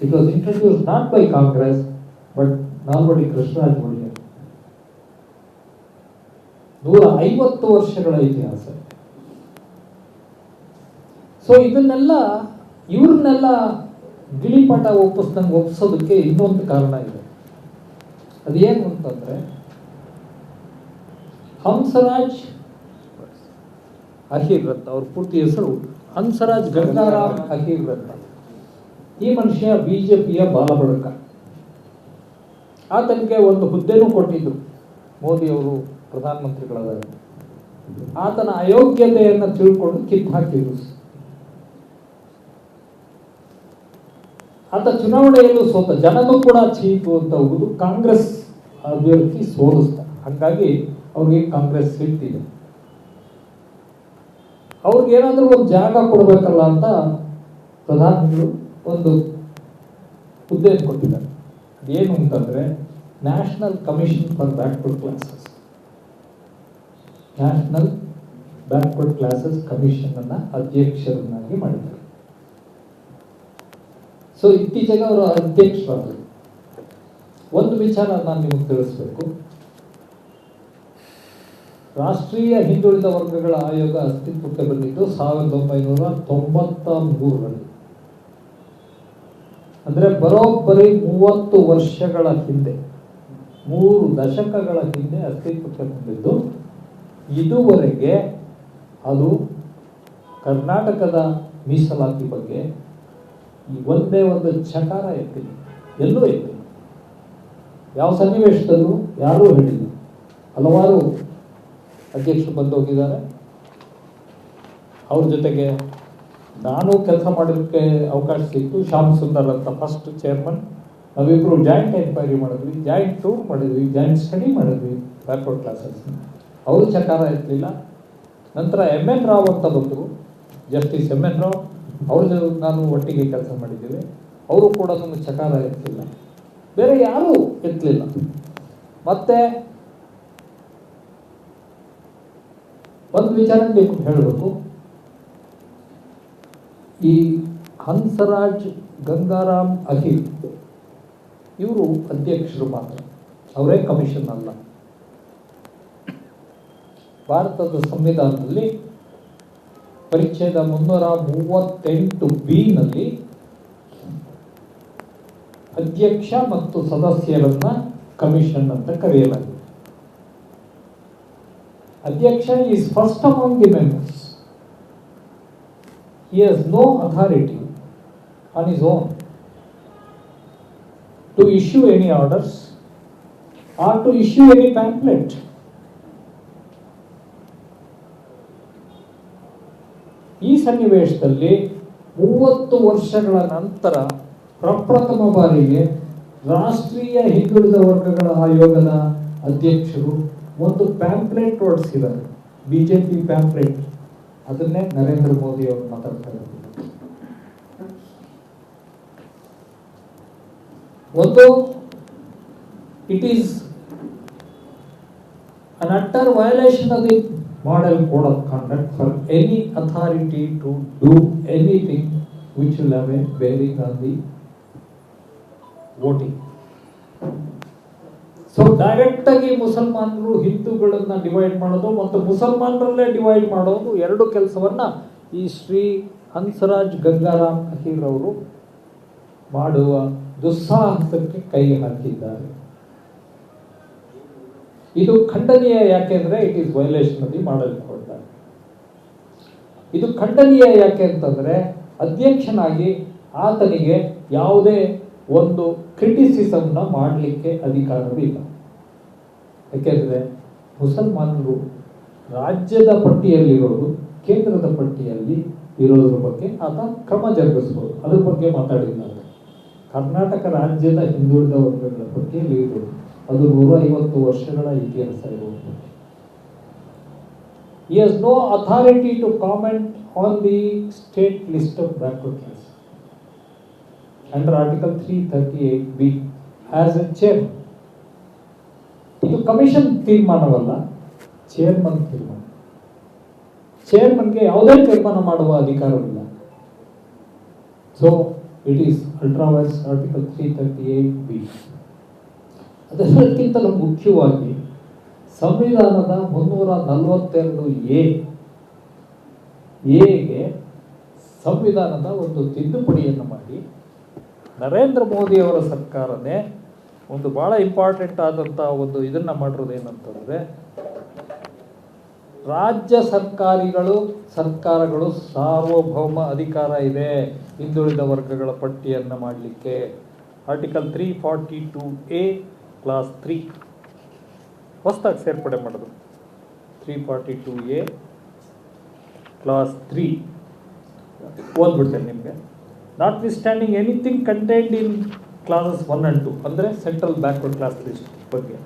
It was introduced not by Congress, but Nalvadi Krishnaraja Wodeyar ನೂರ ಐವತ್ತು ವರ್ಷಗಳ ಇತಿಹಾಸ. ಸೊ ಇದನ್ನೆಲ್ಲ ಇವ್ರನ್ನೆಲ್ಲ ಗಿಳಿಪಾಠ ಒಪ್ಪಿಸ್ದಂಗೆ ಒಪ್ಪಿಸೋದಕ್ಕೆ ಇನ್ನೊಂದು ಕಾರಣ ಇದೆ. ಅದೇನು ಅಂತಂದ್ರೆ ಹಂಸರಾಜ್ ಅಹಿರ್ ರತ್ನ ಅವ್ರ ಪೂರ್ತಿ ಹೆಸರು ಹಂಸರಾಜ್ ಗಂಗಾರಾಮ್ ಅಹಿರ್ ರತ್ನ ಈ ಮನುಷ್ಯ ಬಿಜೆಪಿಯ ಬಾಲಬಡಕ ಆತನಿಗೆ ಒಂದು ಹುದ್ದೆನೂ ಕೊಟ್ಟಿದ್ದು ಮೋದಿಯವರು ಪ್ರಧಾನಮಂತ್ರಿಗಳಾದಾಗ. ಆತನ ಅಯೋಗ್ಯತೆಯನ್ನು ತಿಳ್ಕೊಂಡು ಕಿತ್ತು ಹಾಕಿದ್ರು ಆತ ಚುನಾವಣೆಯಲ್ಲೂ ಸೋತ ಜನನು ಕೂಡ ಚೀಪು ಅಂತ ಹೋಗುದು ಕಾಂಗ್ರೆಸ್ ಅಭ್ಯರ್ಥಿ ಸೋಲಿಸ್ತ. ಹಾಗಾಗಿ ಅವ್ರಿಗೆ ಕಾಂಗ್ರೆಸ್ ಅವ್ರಿಗೆ ಏನಾದ್ರೂ ಒಂದು ಜಾಗ ಕೊಡಬೇಕಲ್ಲ ಅಂತ ಪ್ರಧಾನಿಗಳು ಒಂದು ಹುದ್ದೆಯನ್ನು ಕೊಟ್ಟಿದ್ದಾರೆ. ಏನು ಅಂತಂದ್ರೆ national commission for backward classes national backward classes commission ಅನ್ನ ಅಧ್ಯಕ್ಷರನ್ನಾಗಿ ಮಾಡಿದ್ದಾರೆ. ಸೊ ಇತ್ತೀಚೆಗೆ ಅವರು ಅಧ್ಯಕ್ಷರಾದರು. ಒಂದು ವಿಚಾರ ನಾನು ನಿಮಗೆ ತಿಳಿಸ್ಬೇಕು. ರಾಷ್ಟ್ರೀಯ ಹಿಂದುಳಿದ ವರ್ಗಗಳ ಆಯೋಗ ಅಸ್ತಿತ್ವಕ್ಕೆ ಬಂದಿದ್ದು ಸಾವಿರದ ಒಂಬೈನೂರ ತೊಂಬತ್ತ ಮೂರರಲ್ಲಿ. ಅಂದ್ರೆ ಬರೋಬ್ಬರಿ ಮೂವತ್ತು ವರ್ಷಗಳ ಹಿಂದೆ, ಮೂರು ದಶಕಗಳ ಹಿಂದೆ ಅಸ್ತಿತ್ವಕ್ಕೆ ಬಂದಿದ್ದು, ಇದುವರೆಗೆ ಅದು ಕರ್ನಾಟಕದ ಮೀಸಲಾತಿ ಬಗ್ಗೆ ಒಂದೇ ಒಂದು ಚಕಾರ ಎತ್ತಿಲ್ಲ ಎಲ್ಲೂ ಎತ್ತಿಲ್ಲ. ಯಾವ ಸನ್ನಿವೇಶದಲ್ಲೂ ಯಾರೂ ಹೇಳಿಲ್ಲ. ಹಲವಾರು ಅಧ್ಯಕ್ಷರು ಬಂದು ಹೋಗಿದ್ದಾರೆ. ಅವ್ರ ಜೊತೆಗೆ ನಾನು ಕೆಲಸ ಮಾಡೋದಕ್ಕೆ ಅವಕಾಶ ಸಿಕ್ತು ಶ್ಯಾಮ್ ಸುಂದರ್ ಅಂತ ಫಸ್ಟ್ ಚೇರ್ಮನ್ ನಾವಿಬ್ರು ಜಾಯಿಂಟ್ ಎನ್ಕ್ವೈರಿ ಮಾಡಿದ್ವಿ ಜಾಯಿಂಟ್ ಟೂರ್ ಮಾಡಿದ್ವಿ ಜಾಯಿಂಟ್ ಸ್ಟಡಿ ಮಾಡಿದ್ವಿ ಬ್ಯಾಕ್ವರ್ಡ್ ಕ್ಲಾಸಸ್ ಅವರು ಚಕಾರ ಎತ್ತಲಿಲ್ಲ ನಂತರ ಎಂ ಎನ್ ರಾವ್ ಅಂತ ಬಂದರು. ಜಸ್ಟಿಸ್ ಎಂ ಎನ್ ರಾವ್ ಅವ್ರ ಜೊತೆ ನಾನು ಒಟ್ಟಿಗೆ ಕೆಲಸ ಮಾಡಿದ್ದೀವಿ. ಅವರು ಕೂಡ ನಮಗೆ ಚಕಾರ ಇರ್ತಿಲ್ಲ ಬೇರೆ ಯಾರೂ ಎತ್ತಲಿಲ್ಲ ಮತ್ತೆ ಒಂದು ವಿಚಾರ ಹೇಳಬೇಕು. ಈ ಹಂಸರಾಜ್ ಗಂಗಾರಾಮ್ ಅಹಿರ್, ಇವರು ಅಧ್ಯಕ್ಷರು ಮಾತ್ರ. ಅವರೇ ಕಮಿಷನ್ ಅಲ್ಲ. ಭಾರತದ ಸಂವಿಧಾನದಲ್ಲಿ ಪರಿಚ್ಛೇದ ಮುನ್ನೂರ ಮೂವತ್ತೆಂಟು ಬಿ ನಲ್ಲಿ ಅಧ್ಯಕ್ಷ ಮತ್ತು ಸದಸ್ಯರನ್ನ ಕಮಿಷನ್ ಅಂತ ಕರೆಯಲಾಗಿದೆ. ಅಧ್ಯಕ್ಷ is first among the members he has no authority on his own to issue any orders or to issue any pamphlet. ಈ ಸನ್ನಿವೇಶದಲ್ಲಿ ಮೂವತ್ತು ವರ್ಷಗಳ ನಂತರ ಪ್ರಪ್ರಥಮ ಬಾರಿಗೆ ರಾಷ್ಟ್ರೀಯ ಹಿಂದುಳಿದ ವರ್ಗಗಳ ಆಯೋಗದ ಅಧ್ಯಕ್ಷರು ಒಂದು ಪ್ಯಾಂಪ್ಲೆಟ್ ಹೊರಡಿಸಿದ್ದಾರೆ ಬಿಜೆಪಿ ಪ್ಯಾಂಪ್ಲೆಟ್ ಅದನ್ನೇ ನರೇಂದ್ರ ಮೋದಿ ಅವರು ಮಾತಾಡ್ತಾರೆ ಒಂದು it is an utter violation of the model code of conduct for any authority to do anything which will have a bearing on the voting. So direct ಆಗಿ ಮುಸಲ್ಮಾನರು ಹಿಂದೂಗಳನ್ನ ಡಿವೈಡ್ ಮಾಡೋದು ಮತ್ತು ಮುಸಲ್ಮಾನರಲ್ಲೇ divide ಮಾಡೋದು ಎರಡು ಕೆಲಸವನ್ನ ಈ ಶ್ರೀ ಹಂಸರಾಜ್ ಗಂಗಾರಾಮ್ ಅಹಿರ್ ಅವರು ಮಾಡುವ ದುಸ್ಸಾಹಸಕ್ಕೆ ಕೈ ಹಾಕಿದ್ದಾರೆ. ಇದು ಖಂಡನೀಯ ಯಾಕೆಂದ್ರೆ ಇಟ್ ಈಸ್ ವೈಲೇಷನ್ ಅಲ್ಲಿ ಮಾಡಲ್ಪಡ್ತಾರೆ ಇದು ಖಂಡನೀಯ ಯಾಕೆ ಅಂತಂದ್ರೆ ಅಧ್ಯಕ್ಷನಾಗಿ ಆತನಿಗೆ ಯಾವುದೇ ಒಂದು ಕ್ರಿಟಿಸಿಸಮ್ನ ಮಾಡಲಿಕ್ಕೆ ಅಧಿಕಾರವಿಲ್ಲ ಯಾಕೆಂದರೆ ಮುಸಲ್ಮಾನರು ರಾಜ್ಯದ ಪಟ್ಟಿಯಲ್ಲಿರೋದು, ಕೇಂದ್ರದ ಪಟ್ಟಿಯಲ್ಲಿ ಇರೋದ್ರ ಬಗ್ಗೆ ಆತ ಕ್ರಮ ಜರುಗಿಸ್ಬೋದು ಅದ್ರ ಬಗ್ಗೆ ಆತ. ಕರ್ನಾಟಕ ರಾಜ್ಯದ ಹಿಂದುಳಿದ ವರ್ಗಗಳ ಪಟ್ಟಿಯಲ್ಲಿ ಇರೋದು ಅದು ನೂರ ಐವತ್ತು ವರ್ಷಗಳ ಇತಿಹಾಸ ಇರೋದು He has no authority to comment on the state list of. Under Article 338B as a chairman. ಇದು ಕಮಿಷನ್ ತೀರ್ಮಾನವಲ್ಲ ಚೇರ್ಮನ್ ತೀರ್ಮಾನ. ಚೇರ್ಮನ್ಗೆ ಯಾವುದೇ ತೀರ್ಮಾನ ಮಾಡುವ ಅಧಿಕಾರವಿಲ್ಲ. So it is ultra vires article three thirty eight B ಅದೆಲ್ಲಕ್ಕಿಂತಲೂ ಮುಖ್ಯವಾಗಿ ಸಂವಿಧಾನದ ಮುನ್ನೂರ ನಲವತ್ತೆರಡು ಎ ಎಗೆ ಸಂವಿಧಾನದ ಒಂದು ತಿದ್ದುಪಡಿಯನ್ನು ಮಾಡಿ ನರೇಂದ್ರ ಮೋದಿಯವರ ಸರ್ಕಾರನೇ ಒಂದು ಭಾಳ ಇಂಪಾರ್ಟೆಂಟ್ ಆದಂಥ ಒಂದು ಇದನ್ನು ಮಾಡಿರೋದು ಏನಂತಂದರೆ, ರಾಜ್ಯ ಸರ್ಕಾರಿಗಳು, ಸರ್ಕಾರಗಳು ಸಾರ್ವಭೌಮ ಅಧಿಕಾರ ಇದೆ, ಹಿಂದುಳಿದ ವರ್ಗಗಳ ಪಟ್ಟಿಯನ್ನು ಮಾಡಲಿಕ್ಕೆ. Article three forty two A class three ಹೊಸದಾಗಿ ಸೇರ್ಪಡೆ ಮಾಡೋದು. Three forty two A class three ಓದ್ಬಿಡ್ತೇನೆ ನಿಮಗೆ. Notwithstanding anything content in classes one and two ಅಂದರೆ ಸೆಂಟ್ರಲ್ ಬ್ಯಾಕ್ವರ್ಡ್ ಕ್ಲಾಸ್ ಲಿಸ್ಟ್ ಬಗ್ಗೆ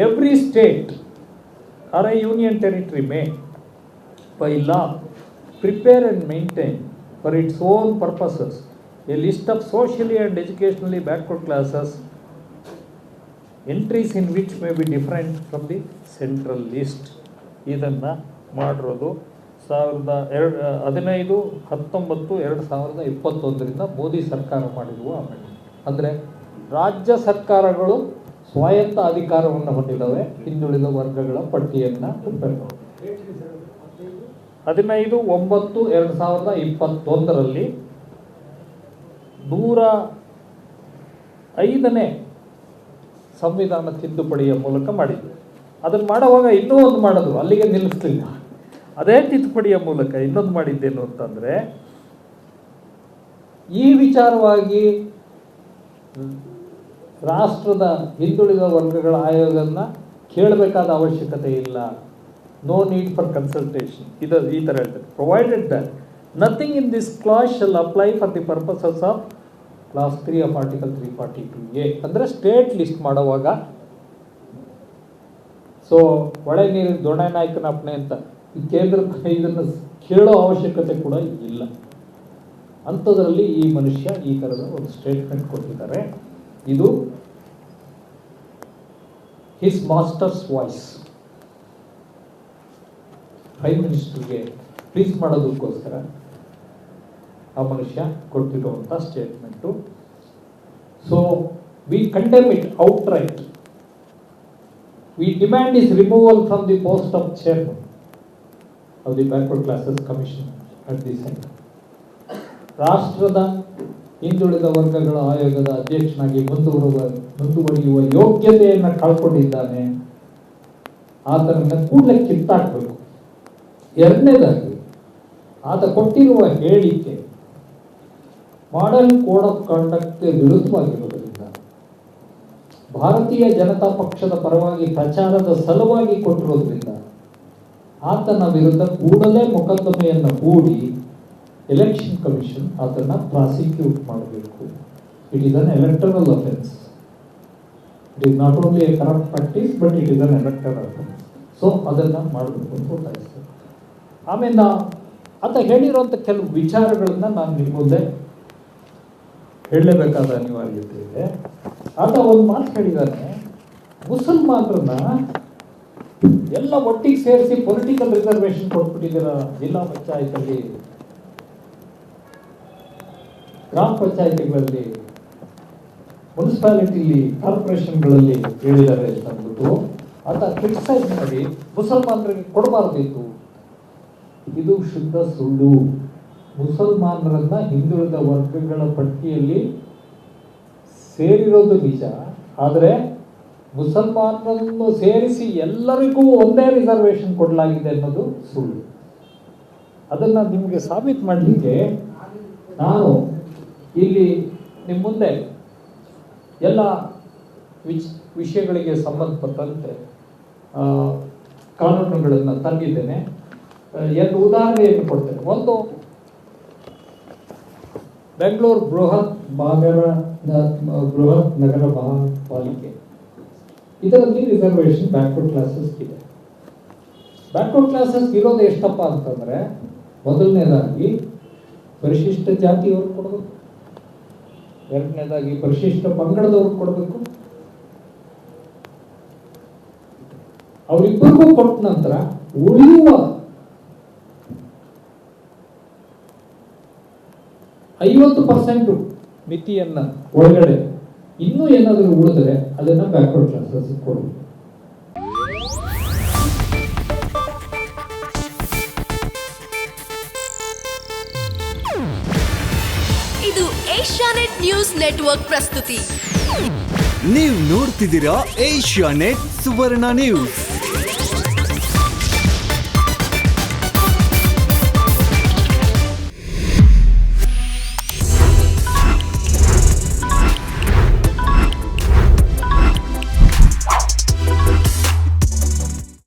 every state or a union territory may by law prepare and maintain for its own purposes a list of socially and educationally backward classes entries in which may be different from the central list ಇದನ್ನು ಮಾಡಿರೋದು ಸಾವಿರದ ಎರಡು ಹದಿನೈದು, ಹತ್ತೊಂಬತ್ತು, ಎರಡು ಸಾವಿರದ ಇಪ್ಪತ್ತೊಂದರಿಂದ ಮೋದಿ ಸರ್ಕಾರ ಮಾಡಿರುವ ಅಂದರೆ ರಾಜ್ಯ ಸರ್ಕಾರಗಳು ಸ್ವಾಯತ್ತ ಅಧಿಕಾರವನ್ನು ಹೊಂದಿದ್ದಾವೆ, ಹಿಂದುಳಿದ ವರ್ಗಗಳ ಪಟ್ಟಿಯನ್ನು ಹದಿನೈದು, ಒಂಬತ್ತು, ಎರಡು ಸಾವಿರದ ಇಪ್ಪತ್ತೊಂದರಲ್ಲಿ ನೂರ ಐದನೇ ಸಂವಿಧಾನ ತಿದ್ದುಪಡಿಯ ಮೂಲಕ ಮಾಡಿದ್ರು. ಅದನ್ನು ಮಾಡುವಾಗ ಇನ್ನೂ ಒಂದು ಮಾಡಿದ್ರು, ಅಲ್ಲಿಗೆ ನಿಲ್ಲಿಸಲಿಲ್ಲ. ಅದೇ ತಿದ್ದುಪಡಿಯ ಮೂಲಕ ಇನ್ನೊಂದು ಮಾಡಿದ್ದೇನು ಅಂತಂದರೆ, ಈ ವಿಚಾರವಾಗಿ ರಾಷ್ಟ್ರದ ಹಿಂದುಳಿದ ವರ್ಗಗಳ ಆಯೋಗನ ಕೇಳಬೇಕಾದ ಅವಶ್ಯಕತೆ ಇಲ್ಲ. ನೋ ನೀಡ್ ಫಾರ್ ಕನ್ಸಲ್ಟೇಷನ್ ಇದು ಈ ಥರ ಹೇಳ್ತಾರೆ. Provided that nothing in this class shall apply for the purposes of class three of article three forty two A ಅಂದರೆ ಸ್ಟೇಟ್ ಲಿಸ್ಟ್ ಮಾಡುವಾಗ. ಸೊ ಒಳೆ ನೀರಿನ ದೊಣ್ಣೆ ನಾಯಕನ ಅಪ್ಪಣೆ ಅಂತ. ಕೇಂದ್ರ ಇದನ್ನು ಕೇಳೋ ಅವಶ್ಯಕತೆ ಕೂಡ ಇಲ್ಲ. ಅಂಥದ್ರಲ್ಲಿ ಈ ಮನುಷ್ಯ ಈ ಥರದ ಒಂದು ಸ್ಟೇಟ್ಮೆಂಟ್ ಕೊಟ್ಟಿದ್ದಾರೆ. ಇದು ಹಿಸ್ ಮಾಸ್ಟರ್ಸ್ ವಾಯ್ಸ್ ಪ್ರೈಮ್ ಮಿನಿಸ್ಟರ್ಗೆ ಪ್ಲೀಸ್ ಮಾಡೋದಕ್ಕೋಸ್ಕರ ಆ ಮನುಷ್ಯ ಕೊಟ್ಟಿರುವಂಥ statement so we condemn it outright we demand is removal from the post of chairman of the backward classes commission at the centre ರಾಷ್ಟ್ರದ ಹಿಂದುಳಿದ ವರ್ಗಗಳ ಆಯೋಗದ ಅಧ್ಯಕ್ಷನಾಗಿ ಮುಂದುವರುವ, ಮುಂದುವರಿಯುವ ಯೋಗ್ಯತೆಯನ್ನು ಕಳ್ಕೊಂಡಿದ್ದಾನೆ. ಆತನನ್ನು ಕೂಡಲೇ ಕಿತ್ತಾಕಬೇಕು. ಎರಡನೇದಾಗಿ, ಆತ ಕೊಟ್ಟಿರುವ ಹೇಳಿಕೆ ಮಾಡೆಲ್ ಕೋಡ್ ಆಫ್ ಕಂಡಕ್ಟ್ಗೆ ವಿರುದ್ಧವಾಗಿರುವುದರಿಂದ ಭಾರತೀಯ ಜನತಾ ಪಕ್ಷದ ಪರವಾಗಿ ಪ್ರಚಾರದ ಸಲುವಾಗಿ ಕೊಟ್ಟಿರೋದ್ರಿಂದ ಆತನ ವಿರುದ್ಧ ಕೂಡಲೇ ಮೊಕದ್ದಮೆಯನ್ನು ಹೂಡಿ ಎಲೆಕ್ಷನ್ ಕಮಿಷನ್ ಅದನ್ನ ಪ್ರಾಸಿಕ್ಯೂಟ್ ಮಾಡಬೇಕು. It is an electoral offence it is not only a corrupt practice but it is an electoral offence so ಅದನ್ನು ಮಾಡಬೇಕು ಅಂತ ಒತ್ತಾಯಿಸ್ತೇನೆ. ಆಮೇಲೆ ಆತ ಹೇಳಿರುವಂಥ ಕೆಲವು ವಿಚಾರಗಳನ್ನ ನಾನು ನಿಮ್ಮ ಮುಂದೆ ಹೇಳಲೇಬೇಕಾದ ಅನಿವಾರ್ಯತೆ ಇದೆ. ಆತ ಒಂದು ಮಾತು ಹೇಳಿದ್ದಾನೆ ಮುಸಲ್ಮಾನರನ್ನ ಎಲ್ಲ ಒಟ್ಟಿಗೆ ಸೇರಿಸಿ ಪೊಲಿಟಿಕಲ್ ರಿಸರ್ವೇಶನ್ ಕೊಟ್ಬಿಟ್ಟಿದ್ದೀರ ಜಿಲ್ಲಾ ಪಂಚಾಯತಲ್ಲಿ ಗ್ರಾಮ ಪಂಚಾಯತಿಗಳಲ್ಲಿ? ಮುನ್ಸಿಪಾಲಿಟಿಲಿ, ಕಾರ್ಪೊರೇಷನ್ಗಳಲ್ಲಿ ಹೇಳಿದ್ದಾರೆ ಅಂತ ಅಂದ್ಬಿಟ್ಟು. ಅಂತ ಕ್ರಿಟಿಸೈಸ್ ಮಾಡಿ ಮುಸಲ್ಮಾನರಿಗೆ ಕೊಡಬಾರ್ದಿತ್ತು. ಇದು ಶುದ್ಧ ಸುಳ್ಳು. ಮುಸಲ್ಮಾನರನ್ನ ಹಿಂದುಳಿದ ವರ್ಗಗಳ ಪಟ್ಟಿಯಲ್ಲಿ ಸೇರಿರೋದು ನಿಜ. ಆದರೆ ಮುಸಲ್ಮಾನರನ್ನು ಸೇರಿಸಿ ಎಲ್ಲರಿಗೂ ಒಂದೇ ರಿಸರ್ವೇಶನ್ ಕೊಡಲಾಗಿದೆ ಅನ್ನೋದು ಸುಳ್ಳು. ಅದನ್ನು ನಿಮಗೆ ಸಾಬೀತು ಮಾಡಲಿಕ್ಕೆ ನಾನು ಇಲ್ಲಿ ನಿಮ್ಮ ಮುಂದೆ ಎಲ್ಲ ವಿಚ್, ವಿಷಯಗಳಿಗೆ ಸಂಬಂಧಪಟ್ಟಂತೆ ಕಾನೂನುಗಳನ್ನು ತಂದಿದ್ದೇನೆ. ಎರಡು ಉದಾಹರಣೆಯನ್ನು ಕೊಡ್ತೇನೆ. ಒಂದು, ಬೆಂಗಳೂರು ಬೃಹತ್ ಮಹಾನಗರ ಬೃಹತ್ ನಗರ ಮಹಾಪಾಲಿಕೆ. ಇದರಲ್ಲಿ ರಿಸರ್ವೇಶನ್ ಬ್ಯಾಕ್ವರ್ಡ್ ಕ್ಲಾಸಸ್ ಇದೆ. ಬ್ಯಾಕ್ವರ್ಡ್ ಕ್ಲಾಸಸ್ ಇರೋದು ಎಷ್ಟಪ್ಪ ಅಂತಂದ್ರೆ ಮೊದಲನೇದಾಗಿ ಪರಿಶಿಷ್ಟ ಜಾತಿಯವ್ರಿಗೆ ಕೊಡಬೇಕು. ಎರಡನೇದಾಗಿ ಪರಿಶಿಷ್ಟ ಪಂಗಡದವ್ರಿಗೆ ಕೊಡಬೇಕು. ಅವರಿಬ್ಬರಿಗೂ ಕೊಟ್ಟ ನಂತರ ಉಳಿಯುವ ಐವತ್ತು ಪರ್ಸೆಂಟ್ ಮಿತಿಯನ್ನ ಒಳಗಡೆ ಇನ್ನೂ ಏನಾದರೂ ಉಳಿದ್ರೆ ಅದನ್ನ ಬ್ಯಾಕ್ವರ್ಡ್ ಕ್ಲಾಸಸ್ ಕೊಡಬೇಕು ಇದು ಏಷ್ಯಾನೆಟ್ ನ್ಯೂಸ್ ನೆಟ್ವರ್ಕ್ ಪ್ರಸ್ತುತಿ. ನೀವು ನೋಡ್ತಿದ್ದೀರಾ ಏಷ್ಯಾ ನೆಟ್ ಸುವರ್ಣ ನ್ಯೂಸ್.